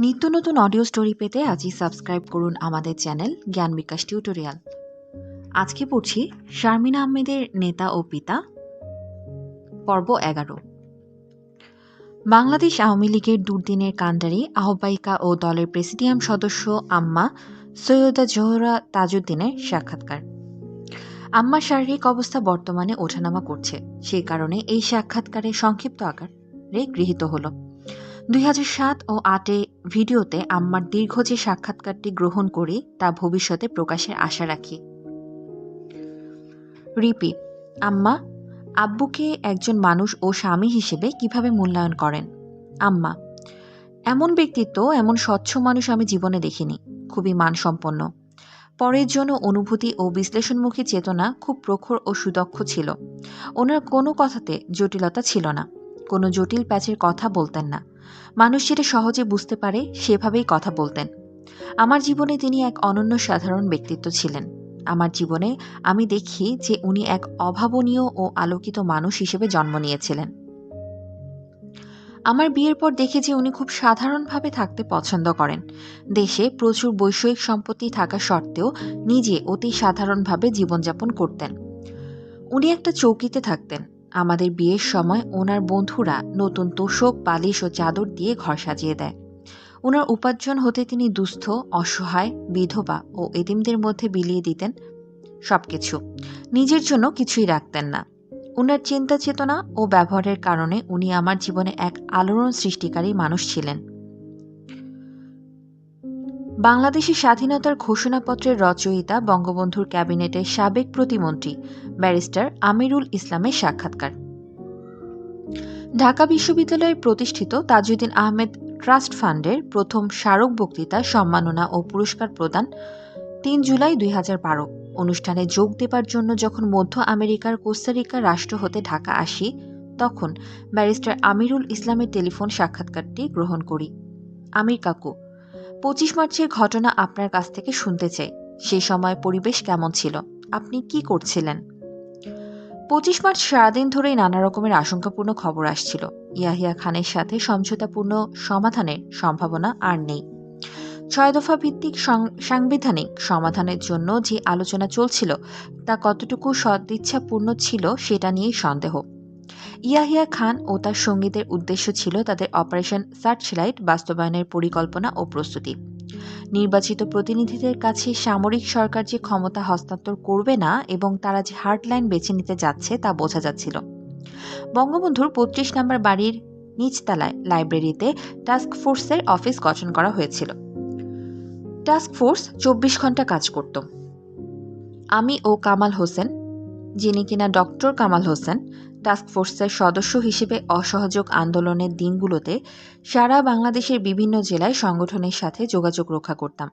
নিত্য নতুন audio story পেতে আজই সাবস্ক্রাইব করুন আমাদের চ্যানেল জ্ঞান বিকাশ টিউটোরিয়াল আজকে পড়ছি শারমিন আহমেদের নেতা ও পিতা, পর্ব এগারো। বাংলাদেশ আওয়ামী লীগের দুর্দিনের কাণ্ডারি আহ্বায়িকা ও দলের প্রেসিডিয়াম সদস্য আম্মা সৈয়দা জোহরা তাজউদ্দিনের সাক্ষাৎকার। আম্মার শারীরিক অবস্থা বর্তমানে ওঠানামা করছে, সেই কারণে এই সাক্ষাৎকারে সংক্ষিপ্ত আকারে গৃহীত হলো। দুই ও আটে ভিডিওতে আম্মার দীর্ঘ যে সাক্ষাৎকারটি গ্রহণ করি, তা ভবিষ্যতে প্রকাশের আশা রাখি। রিপি, আম্মা, আব্বুকে একজন মানুষ ও স্বামী হিসেবে কীভাবে মূল্যায়ন করেন? আম্মা, এমন ব্যক্তিত্ব, এমন স্বচ্ছ মানুষ আমি জীবনে দেখিনি, খুবই মানসম্পন্ন। পরের জন্য অনুভূতি ও বিশ্লেষণমুখী চেতনা খুব প্রখর ও সুদক্ষ ছিল। ওনার কোনো কথাতে জটিলতা ছিল না, কোনো জটিল প্যাচের কথা বলতেন না। মানুষ যেটা সহজে বুঝতে পারে, সেভাবেই কথা বলতেন। আমার জীবনে তিনি এক অনন্য সাধারণ ব্যক্তিত্ব ছিলেন। আমার জীবনে আমি দেখি যে উনি এক অভাবনীয় ও আলোকিত মানুষ হিসেবে জন্ম নিয়েছিলেন। আমার বিয়ের পর দেখি যে উনি খুব সাধারণভাবে থাকতে পছন্দ করেন। দেশে প্রচুর বৈষয়িক সম্পত্তি থাকা সত্ত্বেও নিজে অতি সাধারণভাবে জীবনযাপন করতেন। উনি একটা চৌকিতে থাকতেন। আমাদের বিয়ের সময় ওনার বন্ধুরা নতুন তোষক বালিশ ও চাদর দিয়ে ঘর সাজিয়ে দেয়। ওনার উপার্জন হতে তিনি দুস্থ, অসহায়, বিধবা ও এদিমদের মধ্যে বিলিয়ে দিতেন সব কিছু নিজের জন্য কিছুই রাখতেন না। ওনার চিন্তা চেতনা ও ব্যবহারের কারণে উনি আমার জীবনে এক আলোড়ন সৃষ্টিকারী মানুষ ছিলেন। বাংলাদেশের স্বাধীনতার ঘোষণাপত্রের রচয়িতা বঙ্গবন্ধুর ক্যাবিনেটের সাবেক প্রতিমন্ত্রী, ব্যারিস্টার আমিরুল ইসলামের সাক্ষাৎকার। ঢাকা বিশ্ববিদ্যালয়ে প্রতিষ্ঠিত তাজউদ্দিন আহমেদ ট্রাস্ট ফান্ডের প্রথম স্মারক বক্তৃতা, সম্মাননা ও পুরস্কার প্রদান তিন জুলাই দুই হাজার বারো। অনুষ্ঠানে যোগ দেবার জন্য যখন মধ্য আমেরিকার কোস্টারিকা রাষ্ট্র হতে ঢাকা আসি, তখন ব্যারিস্টার আমিরুল ইসলামের টেলিফোন সাক্ষাৎকারটি গ্রহণ করি। আমির কাকু পঁচিশ মার্চের ঘটনা আপনার কাছ থেকে শুনতে চাই। সেই সময় পরিবেশ কেমন ছিল? আপনি কি করছিলেন? পঁচিশ মার্চ সারাদিন ধরেই নানা রকমের আশঙ্কাপূর্ণ খবর আসছিল। ইয়াহিয়া খানের সাথে সমঝোতাপূর্ণ সমাধানের সম্ভাবনা আর নেই। ছয় দফা ভিত্তিক সাংবিধানিক সমাধানের জন্য যে আলোচনা চলছিল, তা কতটুকু সদিচ্ছাপূর্ণ ছিল সেটা নিয়েই সন্দেহ। ইয়াহিয়া খান ও তার সঙ্গীদের উদ্দেশ্য ছিল তাদের অপারেশন সার্চলাইট বাস্তবায়নের পরিকল্পনা ও প্রস্তুতি। নির্বাচিত প্রতিনিধিদের কাছে সামরিক সরকার যে ক্ষমতা হস্তান্তর করবে না এবং তারা যে হার্টলাইন বেছে নিতে যাচ্ছে তা বোঝা যাচ্ছিল। বঙ্গবন্ধুর পঁচিশ নম্বর বাড়ির নিচতলায় লাইব্রেরিতে টাস্ক ফোর্সের অফিস গঠন করা হয়েছিল। টাস্ক ফোর্স চব্বিশ ঘণ্টা কাজ করত। আমি ও কামাল হোসেন, যিনি কিনা ডক্টর কামাল হোসেন টাস্ক ফোর্সের সদস্য হিসেবে অসহযোগ আন্দোলনের দিনগুলোতে সারা বাংলাদেশের বিভিন্ন জেলায় সংগঠনের সাথে যোগাযোগ রক্ষা করতাম।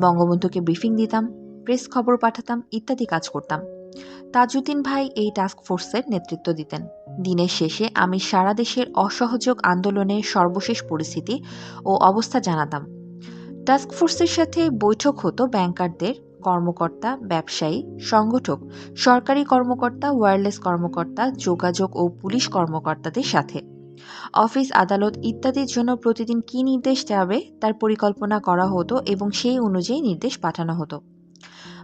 বঙ্গবন্ধুকে ব্রিফিং দিতাম, প্রেস খবর পাঠাতাম, ইত্যাদি কাজ করতাম। তাজউদ্দিন ভাই এই টাস্ক ফোর্সের নেতৃত্ব দিতেন। দিনের শেষে আমি সারা দেশের অসহযোগ আন্দোলনের সর্বশেষ পরিস্থিতি ও অবস্থা জানাতাম। টাস্ক ফোর্সের সাথে বৈঠক হতো ব্যাংকারদের কর্মকর্তা, ব্যবসায়ী, সংগঠক, সরকারি কর্মকর্তা ওয়্যারলেস কর্মকর্তা, যোগাযোগ ও পুলিশ কর্মকর্তাদের সাথে। অফিস আদালত ইত্যাদির জন্য প্রতিদিন কি নির্দেশ যাবে তার পরিকল্পনা করা হতো এবং সেই অনুযায়ী নির্দেশ পাঠানো হতো।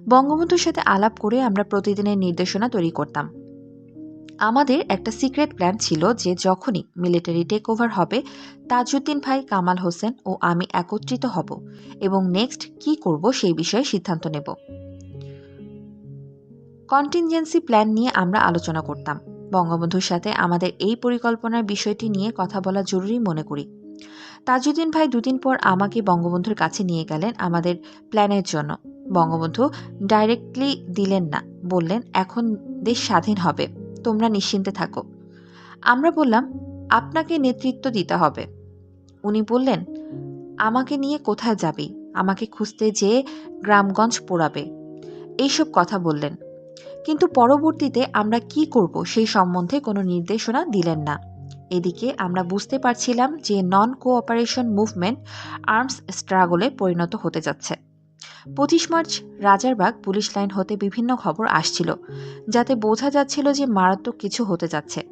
বঙ্গবন্ধুর সাথে আলাপ করে আমরা প্রতিদিনের নির্দেশনা তৈরি করতাম। আমাদের একটা সিক্রেট প্ল্যান ছিল যে যখনই মিলিটারি টেক ওভার হবে, তাজউদ্দিন ভাই, কামাল হোসেন ও আমি একত্রিত হব এবং নেক্সট কি করব সেই বিষয়ে সিদ্ধান্ত নেব। কন্টিনজেন্সি প্ল্যান নিয়ে আমরা আলোচনা করতাম। বঙ্গবন্ধুর সাথে আমাদের এই পরিকল্পনার বিষয়টি নিয়ে কথা বলা জরুরি মনে করি। তাজউদ্দিন ভাই দুদিন পর আমাকে বঙ্গবন্ধুর কাছে নিয়ে গেলেন আমাদের প্ল্যানের জন্য। বঙ্গবন্ধু ডাইরেক্টলি দিলেন না, বললেন, এখন দেশ স্বাধীন হবে। তোমরা নিশ্চিন্তে থাকো। আমরা বললাম, আপনাকে নেতৃত্ব দিতে হবে। উনি বললেন, আমাকে নিয়ে কোথায় যাবি? আমাকে খুঁজতে যেয়ে গ্রামগঞ্জ পোড়াবে। এইসব কথা বললেন। কিন্তু পরবর্তীতে আমরা কি করব সেই সম্বন্ধে কোনো নির্দেশনা দিলেন না। এদিকে আমরা বুঝতে পারছিলাম যে নন কোঅপারেশন মুভমেন্ট আর্মস স্ট্রাগলে পরিণত হতে যাচ্ছে। পঁচিশ মার্চ রাজারবাগ পুলিশ লাইন হতে বিভিন্ন খবর আসছিল, যাতে বোঝা যাচ্ছিল যে মারাত্মক কিছু হতে যাচ্ছে।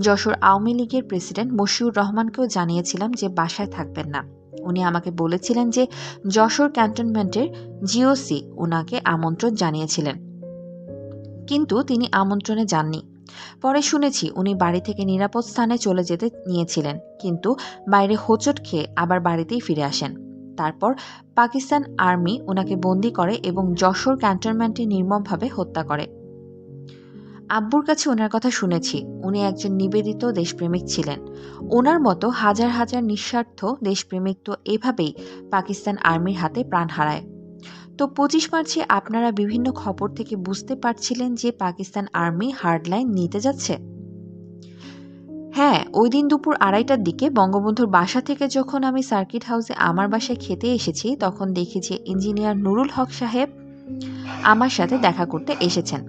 যশোর আওয়ামী লীগের প্রেসিডেন্ট মশিউর রহমানকেও জানিয়েছিলাম যে বাসায় থাকবেন না। উনি আমাকে বলেছিলেন যে যশোর ক্যান্টনমেন্টের জিওসি ওনাকে আমন্ত্রণ জানিয়েছিলেন। কিন্তু তিনি আমন্ত্রণে যাননি। পরে শুনেছি উনি বাড়ি থেকে নিরাপদ স্থানে চলে যেতে নিয়েছিলেন, কিন্তু বাইরে হোঁচট খেয়ে আবার বাড়িতেই ফিরে আসেন। তারপর পাকিস্তান আর্মি ওনাকে বন্দি করে এবং যশোর ক্যান্টনমেন্টে নির্মমভাবে হত্যা করে। আব্বুর কাছে ওনার কথা শুনেছি। উনি একজন নিবেদিত দেশপ্রেমিক ছিলেন। ওনার মতো হাজার হাজার নিঃস্বার্থ দেশপ্রেমিক তো এভাবেই পাকিস্তান আর্মির হাতে প্রাণ হারায়। তো পঁচিশ মার্চে আপনারা বিভিন্ন খবর থেকে বুঝতে পারছিলেন যে পাকিস্তান আর্মি হার্ডলাইন নিতে যাচ্ছে? হ্যাঁ ওই দিন দুপুর আড়াইটার দিকে বঙ্গবন্ধুর বাসা থেকে যখন আমি সার্কিট হাউসে আমার বাসায় খেতে এসেছি, তখন দেখি যে ইঞ্জিনিয়ার নুরুল হক সাহেব আমার সাথে দেখা করতে এসেছেন।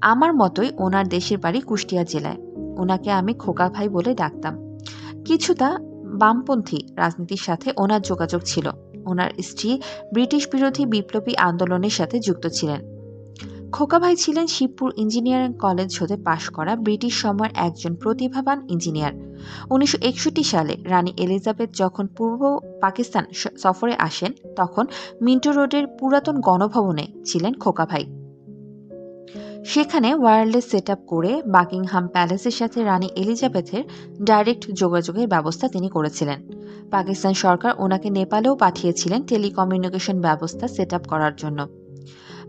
আমার মতোই ওনার দেশের বাড়ি কুষ্টিয়া জেলায়। ওনাকে আমি খোকা ভাই বলে ডাকতাম। কিছুটা বামপন্থী রাজনীতির সাথে ওনার যোগাযোগ ছিল। ওনার স্ত্রী ব্রিটিশ বিরোধী বিপ্লবী আন্দোলনের সাথে যুক্ত ছিলেন। খোকা ভাই ছিলেন শিবপুর ইঞ্জিনিয়ারিং কলেজ হতে পাশ করা ব্রিটিশ সময়ের একজন প্রতিভাবান ইঞ্জিনিয়ার। উনিশশো একষট্টি সালে রানী এলিজাবেথ যখন পূর্ব পাকিস্তান সফরে আসেন, তখন মিন্টো রোডের পুরাতন গণভবনে ছিলেন খোকা ভাই সেখানে ওয়্যারলেস সেট করে বাকিংহাম প্যালেসের সাথে রানী এলিজাবেথের ডাইরেক্ট যোগাযোগের ব্যবস্থা তিনি করেছিলেন। পাকিস্তান সরকার ওনাকে নেপালেও পাঠিয়েছিলেন টেলিকমিউনিকেশন ব্যবস্থা সেট করার জন্য।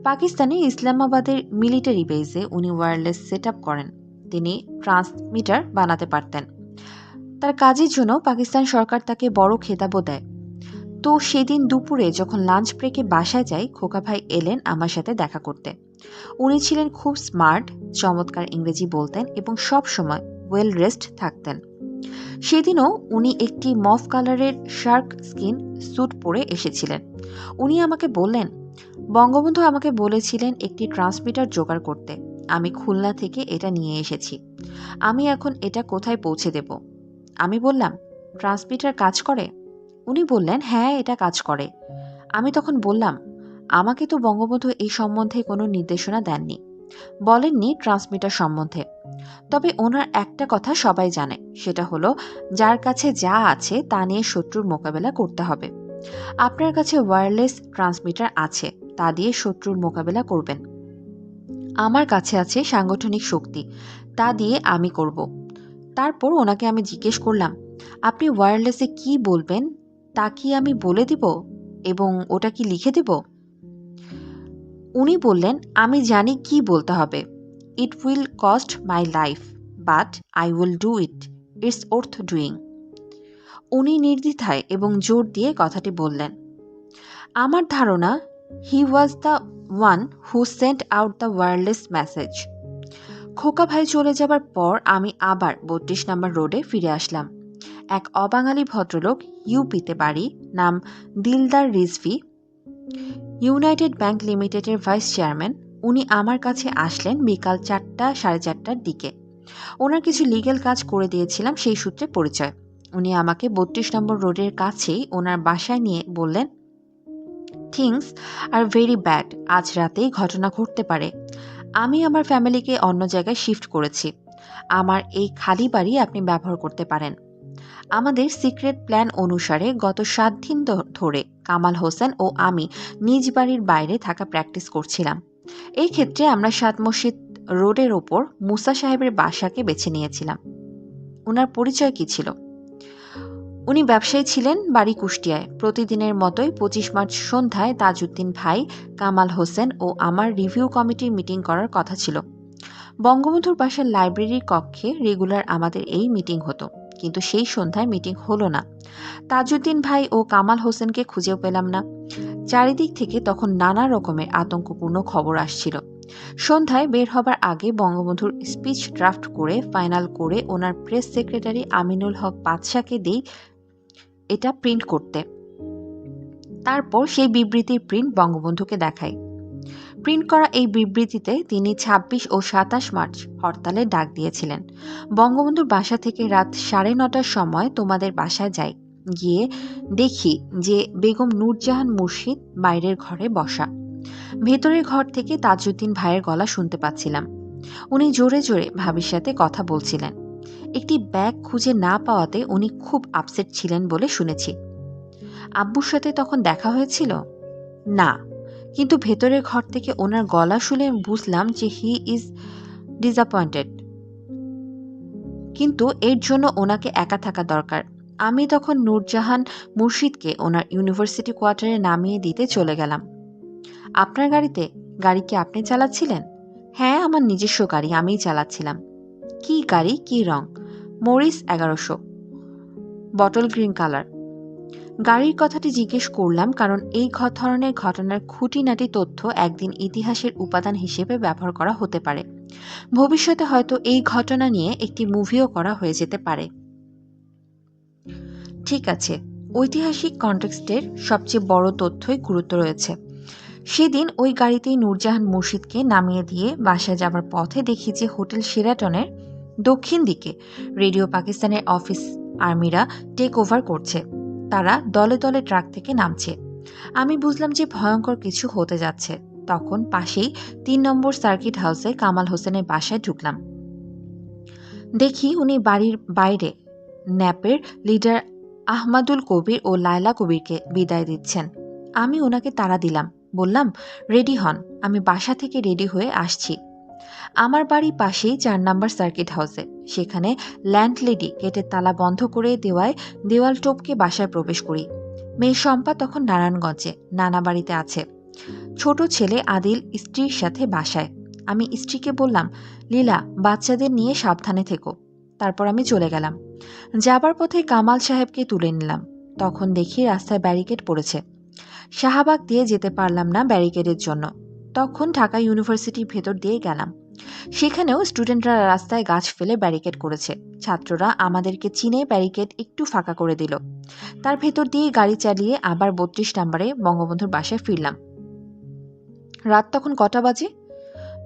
পাকিস্তানে ইসলামাবাদের মিলিটারি বেসে উনি ওয়্যারলেস সেট করেন। তিনি ট্রান্সমিটার বানাতে পারতেন। তার কাজের জন্য পাকিস্তান সরকার তাকে বড় খেতাবও দেয়। তো সেদিন দুপুরে যখন লাঞ্চ ব্রেকে বাসায় যাই খোকা ভাই এলেন আমার সাথে দেখা করতে। উনি ছিলেন খুব স্মার্ট চমৎকার ইংরেজি বলতেন এবং সব সময় ওয়েল রেস্ট থাকতেন। সেদিনও উনি একটি মফ কালারের শার্ক স্কিন স্যুট পরে এসেছিলেন। উনি আমাকে বললেন বঙ্গবন্ধু আমাকে বলেছিলেন একটি ট্রান্সমিটার জোগাড় করতে। আমি খুলনা থেকে এটা নিয়ে এসেছি। আমি এখন এটা কোথায় পৌঁছে দেব? আমি বললাম, ট্রান্সমিটার কাজ করে? উনি বললেন হ্যাঁ এটা কাজ করে। আমি তখন বললাম, আমাকে তো বঙ্গবন্ধু এই সম্বন্ধে কোনো নির্দেশনা দেননি। বলেননি ট্রান্সমিটার সম্বন্ধে। তবে ওনার একটা কথা সবাই জানে, সেটা হলো, যার কাছে যা আছে তা নিয়ে শত্রুর মোকাবেলা করতে হবে। আপনার কাছে ওয়্যারলেস ট্রান্সমিটার আছে, তা দিয়ে শত্রুর মোকাবেলা করবেন। আমার কাছে আছে সাংগঠনিক শক্তি, তা দিয়ে আমি করব। তারপর ওনাকে আমি জিজ্ঞেস করলাম, আপনি ওয়্যারলেসে কি বলবেন? তা কি আমি বলে দিব? এবং ওটা কি লিখে দেব? উনি বললেন, আমি জানি কি বলতে হবে। It will cost my life but I will do it it's worth doing উনি নির্দ্বিধায় এবং জোর দিয়ে কথাটি বললেন, আমার ধারণা he was the one who sent out the wireless message Khoka ভাই চলে যাবার পর আমি আবার বত্রিশ নম্বর রোডে ফিরে আসলাম। এক অবাঙালি ভদ্রলোক ইউপিতে বাড়ি, নাম দিলদার রিজভি। ইউনাইটেড ব্যাংক লিমিটেডের ভাইস চেয়ারম্যান, উনি আমার কাছে আসলেন বিকাল চারটা সাড়ে চারটার দিকে। ওনার কিছু লিগ্যাল কাজ করে দিয়েছিলাম সেই সূত্রে পরিচয়। উনি আমাকে বত্রিশ নম্বর রোডের কাছেই ওনার বাসায় নিয়ে বললেন থিংস আর ভেরি ব্যাড আজ রাতেই ঘটনা ঘটতে পারে। আমি আমার ফ্যামিলিকে অন্য জায়গায় শিফট করেছি। আমার এই খালি বাড়ি আপনি ব্যবহার করতে পারেন। আমাদের সিক্রেট প্ল্যান অনুসারে গত সাত দিন ধরে কামাল হোসেন ও আমি নিজ বাড়ির বাইরে থাকা প্র্যাকটিস করছিলাম। এই ক্ষেত্রে আমরা সাত মসজিদ রোডের ওপর মুসা সাহেবের বাসাকে বেছে নিয়েছিলাম। ওনার পরিচয় কি ছিল? উনি ব্যবসায়ী ছিলেন বাড়ি কুষ্টিয়ায়। প্রতিদিনের মতোই পঁচিশ মার্চ সন্ধ্যায় তাজউদ্দিন ভাই, কামাল হোসেন ও আমার রিভিউ কমিটির মিটিং করার কথা ছিল। বঙ্গবন্ধুর বাসার লাইব্রেরির কক্ষে রেগুলার আমাদের এই মিটিং হতো। কিন্তু সেই সন্ধ্যায় মিটিং হলো না। তাজউদ্দিন ভাই ও কামাল হোসেনকে খুঁজেও পেলাম না। চারিদিক থেকে তখন নানা রকমের আতঙ্কপূর্ণ খবর আসছিল। সন্ধ্যায় বের হবার আগে বঙ্গবন্ধুর স্পিচ ড্রাফট করে, ফাইনাল করে ওনার প্রেস সেক্রেটারি আমিনুল হক বাদশাকে দেই এটা প্রিন্ট করতে। তারপর সেই বিবৃতির প্রিন্ট বঙ্গবন্ধুকে দেখায়। প্রিন্ট করা এই বিবৃতিতে তিনি ২৬ ও সাতাশ মার্চ হরতালের ডাক দিয়েছিলেন। বঙ্গবন্ধুর বাসা থেকে রাত সাড়ে নটার সময় তোমাদের বাসায় যাই। গিয়ে দেখি যে বেগম নূরজাহান মুর্শিদ বাইরের ঘরে বসা। ভেতরের ঘর থেকে তাজউদ্দিন ভাইয়ের গলা শুনতে পাচ্ছিলাম। উনি জোরে জোরে ভাবির সাথে কথা বলছিলেন। একটি ব্যাগ খুঁজে না পাওয়াতে উনি খুব আপসেট ছিলেন বলে শুনেছি। আব্বুর সাথে তখন দেখা হয়েছিল? না, কিন্তু ভেতরের ঘর থেকে ওনার গলা শুনে বুঝলাম যে হি ইজ ডিসঅ্যাপয়েন্টেড কিন্তু এর জন্য ওনাকে একা থাকা দরকার। আমি তখন নূরজাহান মুর্শিদকে ওনার ইউনিভার্সিটি কোয়ার্টারে নামিয়ে দিতে চলে গেলাম। আপনার গাড়িতে, গাড়ি কি আপনি চালাচ্ছিলেন? হ্যাঁ আমার নিজস্ব গাড়ি, আমিই চালাচ্ছিলাম। কি গাড়ি, কি রং? মরিস এগারোশো। Bottle green colour. গাড়ির কথাটি জিজ্ঞেস করলাম কারণ এই ধরনের ঘটনার খুঁটিনাটি তথ্য একদিন ইতিহাসের উপাদান হিসেবে ব্যবহার করা হতে পারে। ভবিষ্যতে হয়তো এই ঘটনা নিয়ে একটি মুভিও করা হয়ে যেতে পারে। ঠিক আছে, ঐতিহাসিক কনটেক্সটের সবচেয়ে বড় তথ্যই গুরুত্ব রয়েছে। সেদিন ওই গাড়িতেই নূরজাহান মুর্শিদকে নামিয়ে দিয়ে বাসায় যাবার পথে দেখি যে হোটেল শেরাটনের দক্ষিণ দিকে। রেডিও পাকিস্তানের অফিস আর্মিরা টেক ওভার করছে। তারা দলে দলে ট্রাক থেকে নামছে। আমি বুঝলাম যে ভয়ঙ্কর কিছু হতে যাচ্ছে। তখন পাশেই তিন নম্বর সার্কিট হাউসে কামাল হোসেনের বাসায় ঢুকলাম। দেখি উনি বাড়ির বাইরে ন্যাপের লিডার আহমাদুল কবির ও লায়লা কবিরকে বিদায় দিচ্ছেন। আমি ওনাকে তাড়া দিলাম। বললাম, রেডি হন। আমি বাসা থেকে রেডি হয়ে আসছি। আমার বাড়ি পাশেই চার নাম্বার সার্কিট হাউসে সেখানে ল্যান্ডলেডি গেটের তালা বন্ধ করে দেওয়ায় দেওয়াল টোপকে বাসায় প্রবেশ করি। মেয়ে শম্পা তখন নারায়ণগঞ্জে, নানা বাড়িতে আছে। ছোট ছেলে আদিল স্ত্রীর সাথে বাসায়। আমি স্ত্রীকে বললাম, লীলা, বাচ্চাদের নিয়ে সাবধানে থেকো। তারপর আমি চলে গেলাম। যাবার পথে কামাল সাহেবকে তুলে নিলাম। তখন দেখি রাস্তায় ব্যারিকেড পড়েছে। শাহবাগ দিয়ে যেতে পারলাম না ব্যারিকেডের জন্য। তখন ঢাকা ইউনিভার্সিটির ভেতর দিয়ে গেলাম। সেখানেও স্টুডেন্টরা রাস্তায় গাছ ফেলে ব্যারিকেড করেছে। ছাত্ররা আমাদেরকে চিনে ব্যারিকেড একটু ফাঁকা করে দিল। তার ভেতর দিয়ে গাড়ি চালিয়ে আবার বত্রিশ নম্বরে বঙ্গবন্ধুর বাসায় ফিরলাম। রাত তখন কটা বাজে?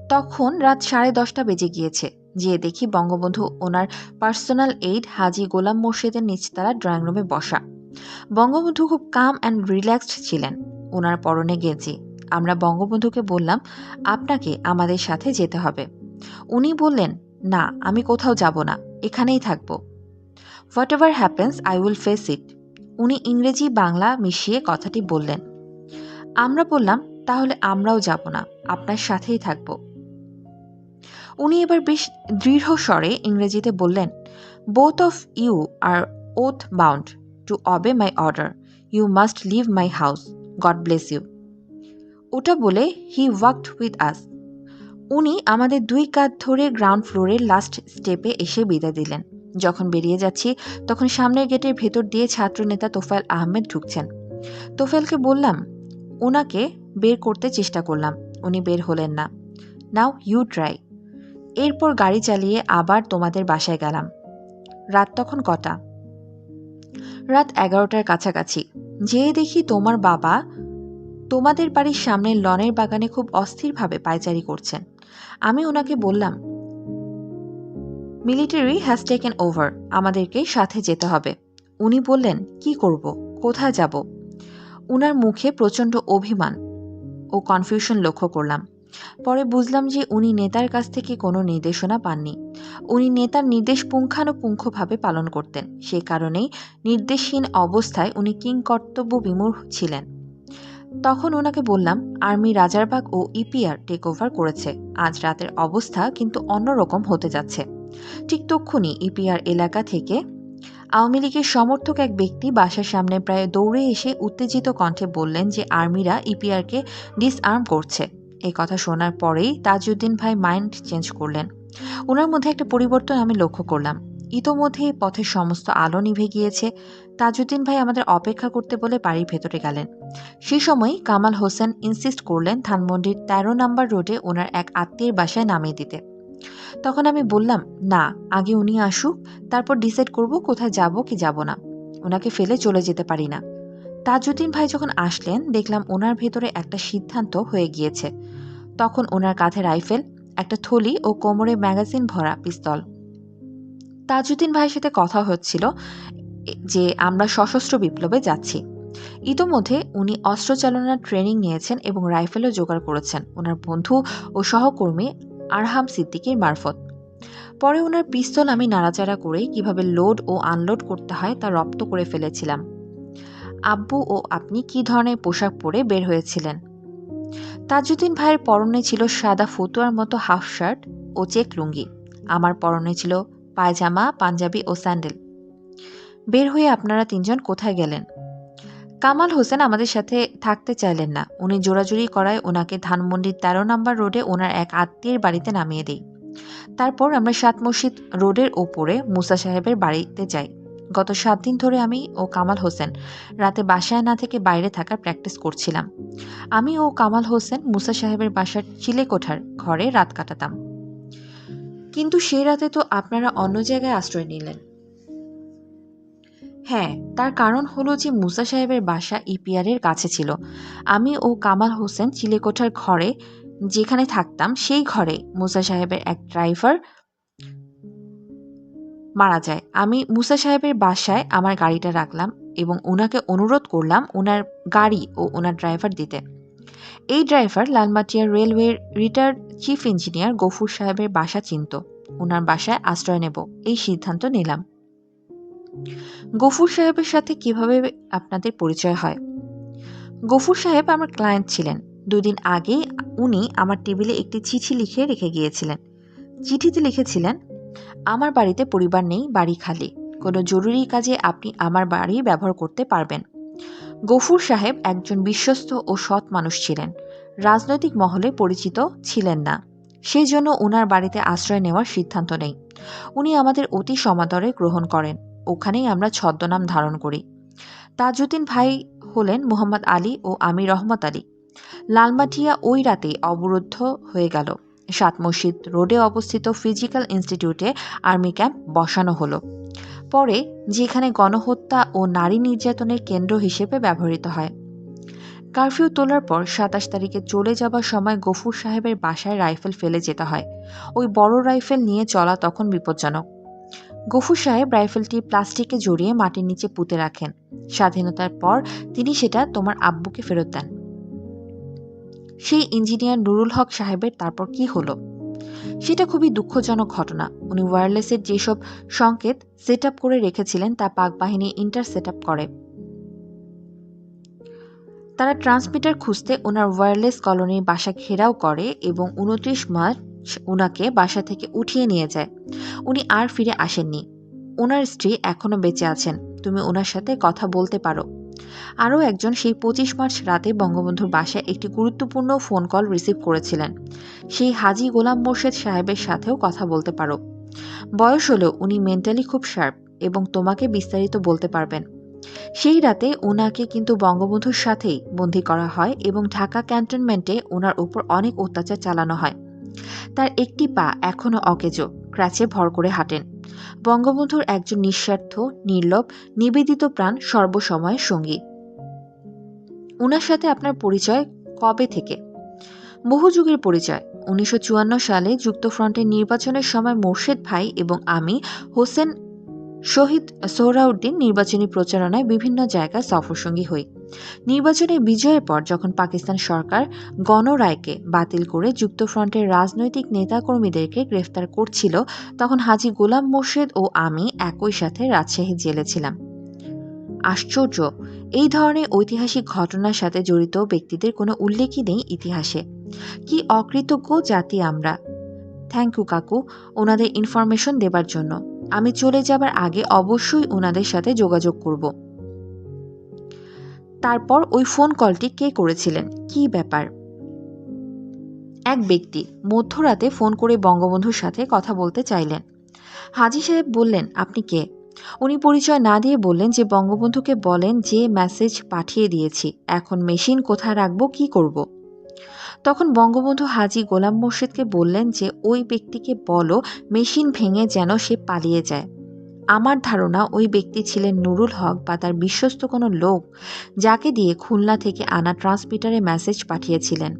তখন রাত সাড়ে দশটা বেজে গিয়েছে। যে দেখি বঙ্গবন্ধু ওনার পার্সোনাল এইড হাজি গোলাম মোর্শেদের নিচতলা ড্রয়িং রুমে বসা। বঙ্গবন্ধু খুব কাম অ্যান্ড রিল্যাক্সড ছিলেন। ওনার পরনে গেঞ্জি। আমরা বঙ্গবন্ধুকে বললাম, আপনাকে আমাদের সাথে যেতে হবে। উনি বললেন, না, আমি কোথাও যাব না, এখানেই থাকব। Whatever happens I will face it উনি ইংরেজি বাংলা মিশিয়ে কথাটি বললেন। আমরা বললাম, তাহলে আমরাও যাব না, আপনার সাথেই থাকব। উনি এবার বেশ দৃঢ় স্বরে ইংরেজিতে বললেন both of you are oath bound to obey my order you must leave my house God bless you ওটা বলে হি ওয়াকড উইথ আস উনি আমাদের দুই কাঁধ ধরে গ্রাউন্ড ফ্লোরের লাস্ট স্টেপে এসে বিদায় দিলেন। যখন বেরিয়ে যাচ্ছি, তখন সামনের গেটের ভেতর দিয়ে ছাত্রনেতা তোফায়েল আহমেদ ঢুকছেন। তোফায়েলকে বললাম ওনাকে বের করতে চেষ্টা করলাম, উনি বের হলেন না। নাও ইউ ট্রাই এরপর গাড়ি চালিয়ে আবার তোমাদের বাসায় গেলাম। রাত তখন কটা? রাত এগারোটার কাছাকাছি। যেয়ে দেখি তোমার বাবা তোমাদের বাড়ির সামনের লনের বাগানে খুব অস্থিরভাবে পায়চারি করছেন। আমি ওনাকে বললাম মিলিটারি হ্যাজ টেকেন ওভার আমাদেরকে সাথে যেতে হবে। উনি বললেন, কি করব? কোথায় যাব? উনার মুখে প্রচণ্ড অভিমান ও কনফিউশন লক্ষ্য করলাম। পরে বুঝলাম যে উনি নেতার কাছ থেকে কোনো নির্দেশনা পাননি। উনি নেতার নির্দেশ পুঙ্খানুপুঙ্খভাবে পালন করতেন। সে কারণেই নির্দেশহীন অবস্থায় উনি কিংকর্তব্য বিমূঢ় ছিলেন। তখন ওনাকে বললাম, আর্মি রাজারবাগ ও ইপিআর টেক ওভার করেছে। আজ রাতের অবস্থা কিন্তু অন্যরকম হতে যাচ্ছে। ঠিক তক্ষুনি ইপিআর এলাকা থেকে আওয়ামী লীগের সমর্থক এক ব্যক্তি বাসার সামনে প্রায় দৌড়ে এসে উত্তেজিত কণ্ঠে বললেন যে, আর্মিরা ইপিআরকে ডিসআর্ম করছে। এই কথা শোনার পরেই তাজউদ্দিন ভাই মাইন্ড চেঞ্জ করলেন। ওনার মধ্যে একটা পরিবর্তন আমি লক্ষ্য করলাম। ইতোমধ্যেই পথের সমস্ত আলো নিভে গিয়েছে। তাজউদ্দিন ভাই আমাদের অপেক্ষা করতে বলে বাড়ির ভেতরে গেলেন। সেই সময় কামাল হোসেন ইনসিস্ট করলেন ধানমন্ডির তেরো নাম্বার রোডে ওনার এক আত্মীয়ের বাসায় নামিয়ে দিতে। তখন আমি বললাম, না, আগে উনি আসুক, তারপর ডিসাইড করব কোথায় যাব কি যাব না। ওনাকে ফেলে চলে যেতে পারি না। তাজউদ্দিন ভাই যখন আসলেন, দেখলাম ওনার ভেতরে একটা সিদ্ধান্ত হয়ে গিয়েছে। তখন ওনার কাঁধে রাইফেল, একটা থলি ও কোমরে ম্যাগাজিন ভরা পিস্তল। তাজউদ্দিন ভাইয়ের সাথে কথা হচ্ছিল যে আমরা সশস্ত্র বিপ্লবে যাচ্ছি। ইতোমধ্যে উনি অস্ত্র চালনার ট্রেনিং নিয়েছেন এবং রাইফেলও জোগাড় করেছেন। ওনার বন্ধু ও সহকর্মী আরহাম সিদ্দিকির মারফত। পরে ওনার পিস্তল আমি নাড়াচাড়া করে কীভাবে লোড ও আনলোড করতে হয় তা রপ্ত করে ফেলেছিলাম। আব্বু ও আপনি কী ধরনের পোশাক পরে বের হয়েছিলেন? তাজুদ্দিন ভাইয়ের পরনে ছিল সাদা ফতুয়ার মতো হাফ শার্ট ও চেক লুঙ্গি। আমার পরনে ছিল পায়জামা, পাঞ্জাবি ও স্যান্ডেল। বের হয়ে আপনারা তিনজন কোথায় গেলেন? কামাল হোসেন আমাদের সাথে থাকতে চাইলেন না। উনি জোরাজুরি করায় ওনাকে ধানমন্ডির তেরো নম্বর রোডে ওনার এক আত্মীয়ের বাড়িতে নামিয়ে দিই। তারপর আমরা সাত মসজিদ রোডের ওপরে মুসা সাহেবের বাড়িতে যাই। গত সাত দিন ধরে আমি ও কামাল হোসেন রাতে বাসায় না থেকে বাইরে থাকার প্র্যাকটিস করছিলাম। আমি ও কামাল হোসেন মুসা সাহেবের বাসার চিলেকোঠার ঘরে রাত কাটাতাম। কিন্তু সেই রাতে তো আপনারা অন্য জায়গায় আশ্রয় নিলেন। হ্যাঁ তার কারণ হলো যে মুসা সাহেবের বাসা ইপিআরের কাছে ছিল। আমি ও কামাল হোসেন চিলেকোঠার ঘরে যেখানে থাকতাম, সেই ঘরে মুসা সাহেবের এক ড্রাইভার মারা যায়। আমি মুসা সাহেবের বাসায় আমার গাড়িটা রাখলাম এবং ওনাকে অনুরোধ করলাম ওনার গাড়ি ও ওনার ড্রাইভার দিতে। এই ড্রাইভার লালমাটিয়া রেলওয়ের রিটায়ার্ড চিফ ইঞ্জিনিয়ার গফুর সাহেবের বাসা চিনত। ওনার বাসায় আশ্রয় নেব, এই সিদ্ধান্ত নিলাম। গফুর সাহেবের সাথে কীভাবে আপনাদের পরিচয় হয়? গফুর সাহেব আমার ক্লায়েন্ট ছিলেন। দুদিন আগে উনি আমার টেবিলে একটি চিঠি লিখে রেখে গিয়েছিলেন। চিঠিতে লিখেছিলেন, আমার বাড়িতে পরিবার নেই, বাড়ি খালি। কোনো জরুরি কাজে আপনি আমার বাড়ি ব্যবহার করতে পারবেন। গফুর সাহেব একজন বিশ্বস্ত ও সৎ মানুষ ছিলেন। রাজনৈতিক মহলে পরিচিত ছিলেন না। সেই জন্য ওনার বাড়িতে আশ্রয় নেওয়ার সিদ্ধান্ত নেই। উনি আমাদের অতি সমাদরে গ্রহণ করেন। ওখানেই আমরা ছদ্মনাম ধারণ করি। তাজউদ্দিন ভাই হলেন মোহাম্মদ আলী ও আমি রহমত আলী। লালমাটিয়া ওই রাতে অবরুদ্ধ হয়ে গেল। সাত মসজিদ রোডে অবস্থিত ফিজিক্যাল ইনস্টিটিউটে আর্মি ক্যাম্প বসানো হলো। পরে যেখানে গণহত্যা ও নারী নির্যাতনের কেন্দ্র হিসেবে ব্যবহৃত হয়। কারফিউ তোলার পর সাতাশ তারিখে চলে যাবার সময় গফুর সাহেবের বাসায় রাইফেল ফেলে যেতে হয়। ওই বড় রাইফেল নিয়ে চলা তখন বিপজ্জনক। গফুর সাহেব রাইফেলটি প্লাস্টিকে জড়িয়ে মাটির নিচে পুঁতে রাখেন। স্বাধীনতার পর তিনি সেটা তোমার আব্বুকে ফেরত দেন। সেই ইঞ্জিনিয়ার নুরুল হক সাহেবের তারপর কি হলো? সেটা খুবই দুঃখজনক ঘটনা। উনি ওয়্যারলেসের যেসব সংকেত সেট করে রেখেছিলেন, তা পাক বাহিনী ইন্টার সেট করে। তারা ট্রান্সমিটার খুঁজতে ওনার ওয়্যারলেস কলোনির বাসা ঘেরাও করে এবং উনত্রিশ মার্চ ওনাকে বাসা থেকে উঠিয়ে নিয়ে যায়। উনি আর ফিরে আসেননি। ওনার স্ত্রী এখনও বেঁচে আছেন। তুমি ওনার সাথে কথা বলতে পারো। আরও একজন সেই পঁচিশ মার্চ রাতে বঙ্গবন্ধুর বাসায় একটি গুরুত্বপূর্ণ ফোন কল রিসিভ করেছিলেন। সেই হাজি গোলাম মোর্শেদ সাহেবের সাথেও কথা বলতে পারো। বয়স হলেও উনি মেন্টালি খুব শার্প এবং তোমাকে বিস্তারিত বলতে পারবেন। সেই রাতে ওনাকে কিন্তু বঙ্গবন্ধুর সাথেই বন্দি করা হয় এবং ঢাকা ক্যান্টনমেন্টে ওনার উপর অনেক অত্যাচার চালানো হয়। তার একটি পা এখনও অকেজো ক্র্যাচে ভর করে হাঁটেন। বঙ্গবন্ধুর একজন নিঃস্বার্থ, নির্লভ, নিবেদিত প্রাণ সর্বসময় সঙ্গী। উনার সাথে আপনার পরিচয় কবে থেকে? বহু যুগের পরিচয়। উনিশশো চুয়ান্ন সালে যুক্তফ্রন্টের নির্বাচনের সময় মোর্শেদ ভাই এবং আমি হোসেন শহীদ সোহরাউদ্দিন নির্বাচনী প্রচারণায় বিভিন্ন জায়গায় সফরসঙ্গী হই। নির্বাচনে বিজয়ের পর যখন পাকিস্তান সরকার গণরায়কে বাতিল করে যুক্তফ্রন্টের রাজনৈতিক নেতাকর্মীদেরকে গ্রেফতার করছিল, তখন হাজি গোলাম মোর্শেদ ও আমি একই সাথে রাজশাহী জেলে ছিলাম। আশ্চর্য, এই ধরনের ঐতিহাসিক ঘটনার সাথে জড়িত ব্যক্তিদের কোনো উল্লেখই নেই ইতিহাসে। কি অকৃতজ্ঞ জাতি আমরা। থ্যাংক ইউ কাকু, ওনাদের ইনফরমেশন দেবার জন্য। আমি চলে যাবার আগে অবশ্যই ওনাদের সাথে যোগাযোগ করব। তারপর ওই ফোন কলটি কে করেছিলেন? কি ব্যাপার? এক ব্যক্তি মধ্যরাতে ফোন করে বঙ্গবন্ধুর সাথে কথা বলতে চাইলেন। হাজি সাহেব বললেন, আপনি কে? উনি পরিচয় না দিয়ে বললেন যে বঙ্গবন্ধুকে বলেন যে মেসেজ পাঠিয়ে দিয়েছি। এখন মেশিন কোথায় রাখব, কি করব। তখন বঙ্গবন্ধু হাজি গোলাম মোর্শেদকে বললেন যে, ওই ব্যক্তিকে বলো, মেশিন ভেঙে যেন সে পালিয়ে যায়। আমার ধারণা, ওই ব্যক্তি ছিলেন নুরুল হক বা তার বিশ্বস্ত কোনো লোক, যাকে দিয়ে খুলনা থেকে আনা ট্রান্সমিটারে মেসেজ পাঠিয়েছিলেন।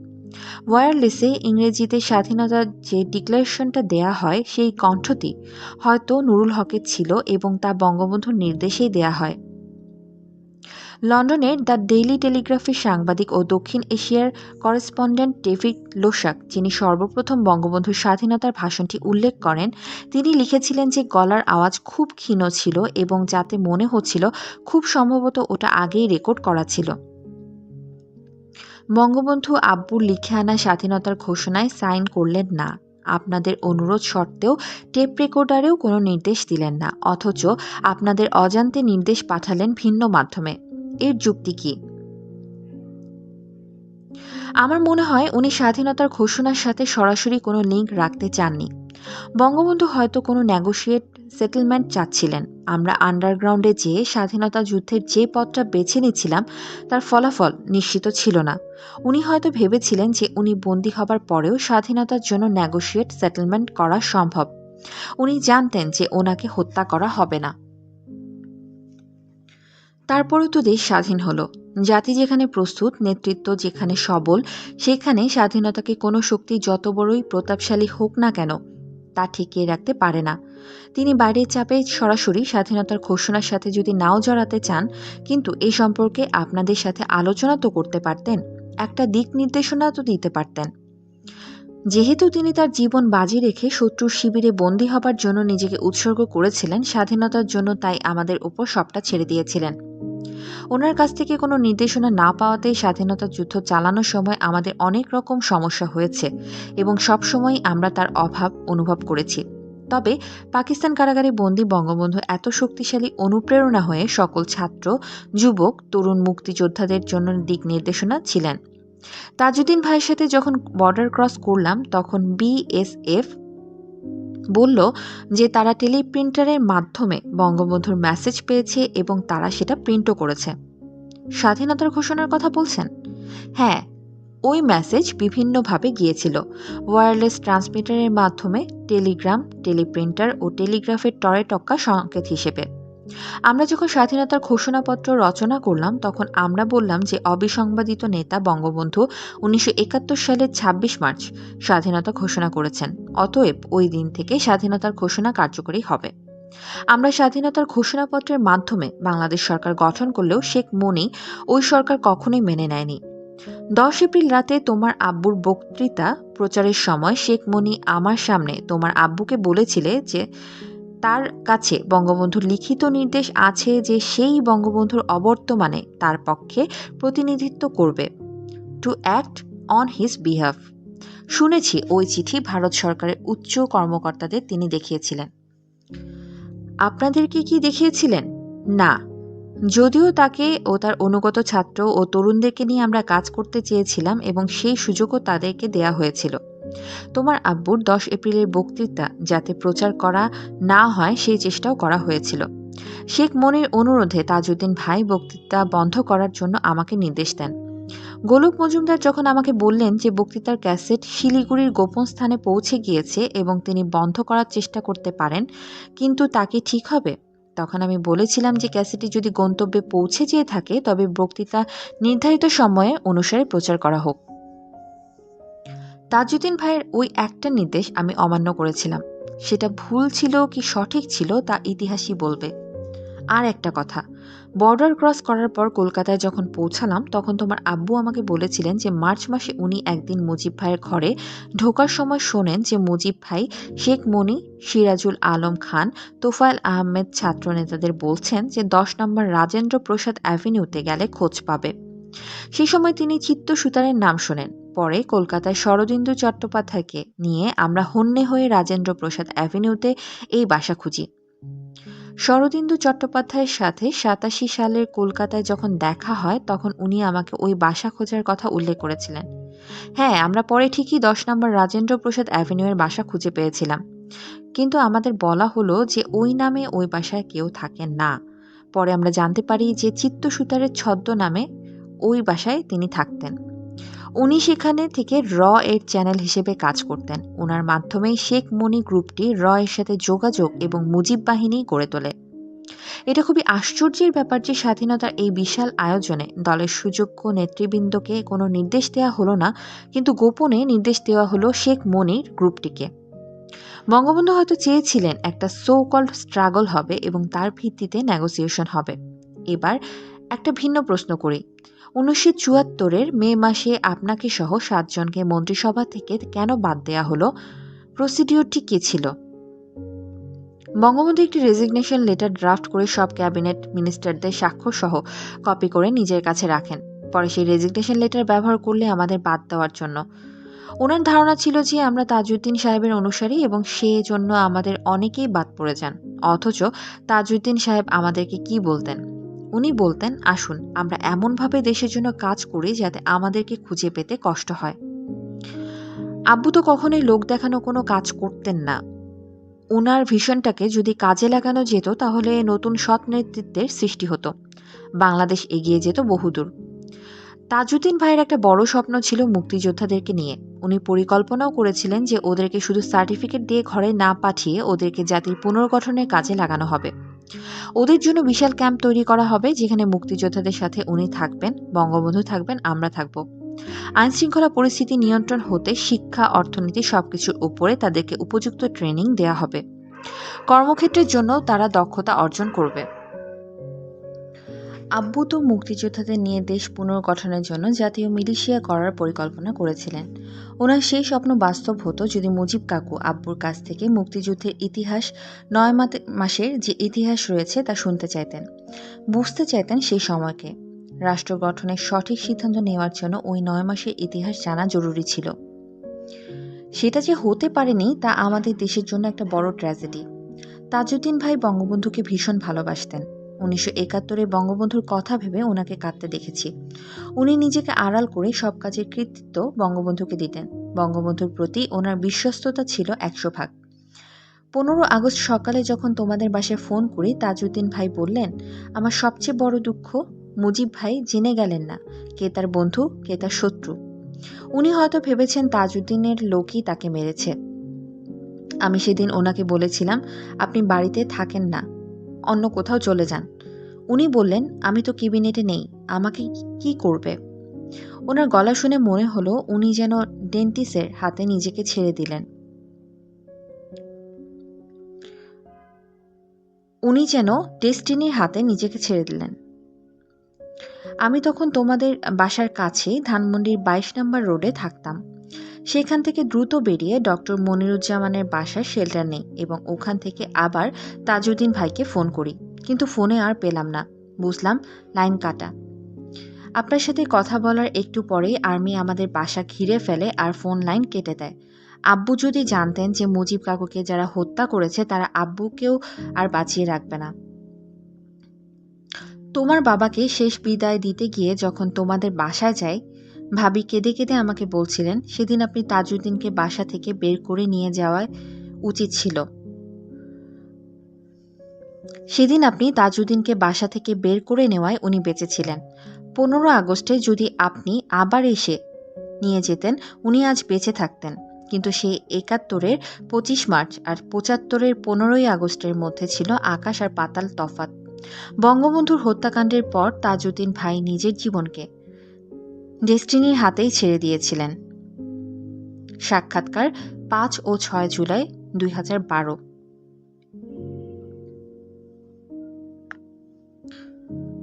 ওয়্যারলেসে ইংরেজিতে স্বাধীনতার যে ডিক্লারেশনটা দেয়া হয়, সেই কণ্ঠটি হয়তো নুরুল হকের ছিল এবং তা বঙ্গবন্ধুর নির্দেশেই দেয়া হয়। লন্ডনের দ্য ডেইলি টেলিগ্রাফের সাংবাদিক ও দক্ষিণ এশিয়ার করেসপন্ডেন্ট ডেভিড লোশাক, যিনি সর্বপ্রথম বঙ্গবন্ধুর স্বাধীনতার ভাষণটি উল্লেখ করেন, তিনি লিখেছিলেন যে গলার আওয়াজ খুব ক্ষীণ ছিল এবং যাতে মনে হচ্ছিল খুব সম্ভবত ওটা আগেই রেকর্ড করা ছিল। বঙ্গবন্ধু আব্বুর লিখে আনা স্বাধীনতার ঘোষণায় সাইন করলেন না। আপনাদের অনুরোধ সত্ত্বেও টেপ রেকর্ডারেও কোনো নির্দেশ দিলেন না, অথচ আপনাদের অজান্তে নির্দেশ পাঠালেন ভিন্ন মাধ্যমে। এর যুক্তি কি? আমার মনে হয় উনি স্বাধীনতার ঘোষণার সাথে সরাসরি কোনো লিঙ্ক রাখতে চাননি। বঙ্গবন্ধু হয়তো কোনো নেগোশিয়েট সেটেলমেন্ট চাচ্ছিলেন। আমরা আন্ডারগ্রাউন্ডে যেয়ে স্বাধীনতা যুদ্ধের যে পথটা বেছে নিচ্ছিলাম, তার ফলাফল নিশ্চিত ছিল না। উনি হয়তো ভেবেছিলেন যে উনি বন্দী হবার পরেও স্বাধীনতার জন্য নেগোশিয়েট সেটেলমেন্ট করা সম্ভব। উনি জানতেন যে ওনাকে হত্যা করা হবে না। তারপরও তো দেশ স্বাধীন হলো। জাতি যেখানে প্রস্তুত, নেতৃত্ব যেখানে সবল, সেখানে স্বাধীনতাকে কোনো শক্তি যত বড়ই প্রতাপশালী হোক না কেন, তা ঠেকিয়ে রাখতে পারে না। তিনি বাইরের চাপে সরাসরি স্বাধীনতার ঘোষণার সাথে যদি নাও জড়াতে চান, কিন্তু এই সম্পর্কে আপনাদের সাথে আলোচনা তো করতে পারতেন, একটা দিক নির্দেশনা তো দিতে পারতেন। যেহেতু তিনি তার জীবন বাজি রেখে শত্রুর শিবিরে বন্দী হবার জন্য নিজেকে উৎসর্গ করেছিলেন, স্বাধীনতার জন্য তাই আমাদের উপর সবটা ছেড়ে দিয়েছিলেন। ওনার কাছ থেকে কোনো নির্দেশনা না পাওয়াতেই স্বাধীনতা যুদ্ধ চালানোর সময় আমাদের অনেক রকম সমস্যা হয়েছে এবং সবসময় আমরা তার অভাব অনুভব করেছি। তবে পাকিস্তান কারাগারে বন্দী বঙ্গবন্ধু এত শক্তিশালী অনুপ্রেরণা হয়ে সকল ছাত্র, যুবক, তরুণ মুক্তিযোদ্ধাদের জন্য দিক নির্দেশনা ছিলেন। তাজউদ্দিন ভাইয়ের সাথে যখন বর্ডার ক্রস করলাম, তখন বিএসএফ বলল যে তারা টেলিপ্রিন্টারের মাধ্যমে বঙ্গবন্ধুর মেসেজ পেয়েছে এবং তারা সেটা প্রিন্টও করেছে। স্বাধীনতার ঘোষণার কথা বলছেন? হ্যাঁ ওই মেসেজ বিভিন্নভাবে গিয়েছিল। ওয়্যারলেস ট্রান্সমিটারের মাধ্যমে টেলিগ্রাম, টেলিপ্রিন্টার ও টেলিগ্রাফের টরেটক্কা সংকেত হিসেবে। আমরা যখন স্বাধীনতার ঘোষণাপত্র রচনা করলাম, তখন আমরা বললাম যে অবিসংবাদিত নেতা বঙ্গবন্ধু উনিশশো একাত্তর সালের ছাব্বিশ মার্চ স্বাধীনতা ঘোষণা করেছেন। অতএব ওই দিন থেকে স্বাধীনতার ঘোষণা কার্যকরী হবে। আমরা স্বাধীনতার ঘোষণাপত্রের মাধ্যমে বাংলাদেশ সরকার গঠন করলেও শেখ মনি ওই সরকার কখনোই মেনে নেয়নি। দশ এপ্রিল রাতে তোমার আব্বুর বক্তৃতা প্রচারের সময় শেখ মনি আমার সামনে তোমার আব্বুকে বলেছিলে যে তার কাছে বঙ্গবন্ধুর লিখিত নির্দেশ আছে যে সেই বঙ্গবন্ধুর অবর্তমানে তার পক্ষে প্রতিনিধিত্ব করবে। To act on his behalf শুনেছি ওই চিঠি ভারত সরকারের উচ্চ কর্মকর্তাদের তিনি দেখিয়েছিলেন। আপনাদেরকে কি দেখিয়েছিলেন? না। যদিও তাকে ও তার অনুগত ছাত্র ও তরুণদেরকে নিয়ে আমরা কাজ করতে চেয়েছিলাম এবং সেই সুযোগও তাদেরকে দেয়া হয়েছিল। তোমার আব্বুর দশ এপ্রিলের বক্তৃতা যাতে প্রচার করা না হয়, সেই চেষ্টাও করা হয়েছিল। শেখ মনির অনুরোধে তাজউদ্দিন ভাই বক্তৃতা বন্ধ করার জন্য আমাকে নির্দেশ দেন। গোলক মজুমদার যখন আমাকে বললেন যে বক্তৃতার ক্যাসেট শিলিগুড়ির গোপন স্থানে পৌঁছে গিয়েছে এবং তিনি বন্ধ করার চেষ্টা করতে পারেন, কিন্তু তাকে ঠিক হবে? তখন আমি বলেছিলাম যে ক্যাসেটটি যদি গন্তব্যে পৌঁছে যেয়ে থাকে, তবে বক্তৃতা নির্ধারিত সময়ে অনুসারে প্রচার করা হোক। তাজউদ্দিন ভাইয়ের ওই একটা নির্দেশ আমি অমান্য করেছিলাম। সেটা ভুল ছিল কি সঠিক ছিল তা ইতিহাসই বলবে। আর একটা কথা বর্ডার ক্রস করার পর কলকাতায় যখন পৌঁছালাম, তখন তোমার আব্বু আমাকে বলেছিলেন যে মার্চ মাসে উনি একদিন মুজিব ভাইয়ের ঘরে ঢোকার সময় শোনেন যে মুজিব ভাই শেখ মনি, সিরাজুল আলম খান, তোফায়েল আহমেদ ছাত্র নেতাদের বলছেন যে দশ নম্বর রাজেন্দ্র প্রসাদ অ্যাভিনিউতে গেলে খোঁজ পাবে। সেই সময় তিনি চিত্ত সুতারের নাম শোনেন। পরে কলকাতায় শরদিন্দু চট্টোপাধ্যায়কে নিয়ে আমরা হন্যে হয়ে রাজেন্দ্র প্রসাদ অ্যাভিনিউতে এই বাসা খুঁজি। শরদিন্দু চট্টোপাধ্যায়ের সাথে সাতাশি সালের কলকাতায় যখন দেখা হয়, তখন উনি আমাকে ওই বাসা খোঁজার কথা উল্লেখ করেছিলেন। হ্যাঁ আমরা পরে ঠিকই দশ নম্বর রাজেন্দ্র প্রসাদ অ্যাভিনিউয়ের বাসা খুঁজে পেয়েছিলাম। কিন্তু আমাদের বলা হলো যে ওই নামে ওই বাসায় কেউ থাকেন না। পরে আমরা জানতে পারি যে চিত্ত সুতারের ছদ্ম নামে ওই বাসায় তিনি থাকতেন। উনি সেখানে থেকে র এর চ্যানেল হিসেবে কাজ করতেন। ওনার মাধ্যমেই শেখ মনি গ্রুপটি র এর সাথে যোগাযোগ এবং মুজিব বাহিনী গড়ে তোলে। এটা খুবই আশ্চর্যের ব্যাপার যে স্বাধীনতার এই বিশাল আয়োজনে দলের সুযোগ্য নেতৃবৃন্দকে কোনো নির্দেশ দেওয়া হলো না, কিন্তু গোপনে নির্দেশ দেওয়া হলো শেখ মনির গ্রুপটিকে। বঙ্গবন্ধু হয়তো চেয়েছিলেন একটা সো কল্ড স্ট্রাগল হবে এবং তার ভিত্তিতে নেগোসিয়েশন হবে। এবার একটা ভিন্ন প্রশ্ন করি। উনিশশো চুয়াত্তরের মে মাসে আপনাকে সহ সাতজনকে মন্ত্রিসভা থেকে কেন বাদ দেয়া হলো? প্রসিডিওরটি কী ছিল? বঙ্গবন্ধু একটি রেজিগনেশন লেটার ড্রাফট করে সব ক্যাবিনেট মিনিস্টারদের স্বাক্ষর সহ কপি করে নিজের কাছে রাখেন। পরে সেই রেজিগনেশন লেটার ব্যবহার করলে আমাদের বাদ দেওয়ার জন্য। ওনার ধারণা ছিল যে আমরা তাজউদ্দিন সাহেবের অনুসারী এবং সে জন্য আমাদের অনেকেই বাদ পড়ে যান। অথচ তাজউদ্দিন সাহেব আমাদেরকে কি বলতেন? উনি বলতেন, আসুন, আমরা এমনভাবে দেশের জন্য কাজ করি যাতে আমাদেরকে খুঁজে পেতে কষ্ট হয়। আব্বু তো কখনোই লোক দেখানো কোনো কাজ করতেন না। ওনার ভিশনটাকে যদি কাজে লাগানো যেত, তাহলে নতুন সৎ নেতৃত্বের সৃষ্টি হতো। বাংলাদেশ এগিয়ে যেত বহুদূর। তাজউদ্দিন ভাইয়ের একটা বড় স্বপ্ন ছিল মুক্তিযোদ্ধাদেরকে নিয়ে। উনি পরিকল্পনাও করেছিলেন যে ওদেরকে শুধু সার্টিফিকেট দিয়ে ঘরে না পাঠিয়ে ওদেরকে জাতির পুনর্গঠনের কাজে লাগানো হবে। ওদের জন্য বিশাল ক্যাম্প তৈরি করা হবে, যেখানে মুক্তিযোদ্ধাদের সাথে উনি থাকবেন, বঙ্গবন্ধু থাকবেন, আমরা থাকব। আইন শৃঙ্খলা পরিস্থিতি নিয়ন্ত্রণ হতে শিক্ষা, অর্থনীতি সবকিছুর উপরে তাদেরকে উপযুক্ত ট্রেনিং দেয়া হবে। কর্মক্ষেত্রের জন্য তারা দক্ষতা অর্জন করবে। আব্বু তো মুক্তিযোদ্ধাদের নিয়ে দেশ পুনর্গঠনের জন্য জাতীয় মিলিশিয়া করার পরিকল্পনা করেছিলেন। ওনার সেই স্বপ্ন বাস্তব হতো যদি মুজিব কাকু আব্বুর কাছ থেকে মুক্তিযুদ্ধের ইতিহাস নয় মাসের যে ইতিহাস রয়েছে তা শুনতে চাইতেন। বুঝতে চাইতেন সেই সময়কে। রাষ্ট্র গঠনের সঠিক সিদ্ধান্ত নেওয়ার জন্য ওই নয় মাসের ইতিহাস জানা জরুরি ছিল। সেটা যে হতে পারেনি তা আমাদের দেশের জন্য একটা বড় ট্র্যাজেডি। তাজউদ্দিন ভাই বঙ্গবন্ধুকে ভীষণ ভালোবাসতেন। উনিশশো একাত্তরে বঙ্গবন্ধুর কথা ভেবে ওনাকে কাঁদতে দেখেছি। উনি নিজেকে আড়াল করে সব কাজের কৃতিত্ব বঙ্গবন্ধুকে দিতেন। বঙ্গবন্ধুর প্রতি ওনার বিশ্বস্ততা ছিল একশো ভাগ। পনেরো আগস্ট সকালে যখন তোমাদের বাসায় ফোন করি, তাজউদ্দিন ভাই বললেন, আমার সবচেয়ে বড় দুঃখ, মুজিব ভাই জেনে গেলেন না, কে তার বন্ধু, কে তার শত্রু। উনি হয়তো ভেবেছেন তাজউদ্দিনের লোকই তাকে মেরেছে। আমি সেদিন ওনাকে বলেছিলাম, আপনি বাড়িতে থাকেন না অন্য কোথাও চলে যান। উনি বললেন, আমি তো কেবিনেটে নেই, আমাকে কি করবে? ওনার গলা শুনে মনে হলো উনি যেন ডেন্টিসের হাতে নিজেকে ছেড়ে দিলেন। উনি যেন ডেস্টিনির হাতে নিজেকে ছেড়ে দিলেন। আমি তখন তোমাদের বাসার কাছেই ধানমন্ডির বাইশ নম্বর রোডে থাকতাম। সেখান থেকে দ্রুত বেরিয়ে ডক্টর মনিরুজ্জামানের বাসায় শেল্টার নেই এবং ওখান থেকে আবার তাজউদ্দিন ভাইকে ফোন করি। কিন্তু ফোনে আর পেলাম না। বুঝলাম, লাইন কাটা। আপনার সাথে কথা বলার একটু পরেই আর্মি আমাদের বাসা ঘিরে ফেলে আর ফোন লাইন কেটে দেয়। আব্বু যদি জানতেন যে মুজিব কাকুকে যারা হত্যা করেছে, তারা আব্বুকেও আর বাঁচিয়ে রাখবে না। তোমার বাবাকে শেষ বিদায় দিতে গিয়ে যখন তোমাদের বাসায় যাই ভাবি কেঁদে কেঁদে আমাকে বলছিলেন, সেদিন আপনি তাজউদ্দিনকে বাসা থেকে বের করে নিয়ে যাওয়া উচিত ছিল। সেদিন আপনি তাজউদ্দিনকে বাসা থেকে বের করে নেওয়ায় উনি বেঁচেছিলেন। পনেরো আগস্টে যদি আপনি আবার এসে নিয়ে যেতেন, উনি আজ বেঁচে থাকতেন। কিন্তু সেই একাত্তরের পঁচিশ মার্চ আর পঁচাত্তরের পনেরোই আগস্টের মধ্যে ছিল আকাশ আর পাতাল তফাত বঙ্গবন্ধুর হত্যাকাণ্ডের পর তাজউদ্দিন ভাই নিজের জীবনকে ডেস্টিনির হাতেই ছেড়ে দিয়েছিলেন। সাক্ষাৎকার পাঁচ ও ছয় জুলাই দুই হাজার বারো।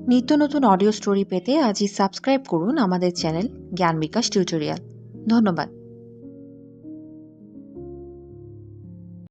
নিত্য নতুন অডিও স্টোরি পেতে আজই সাবস্ক্রাইব করুন আমাদের চ্যানেল জ্ঞান বিকাশ টিউটোরিয়াল। ধন্যবাদ।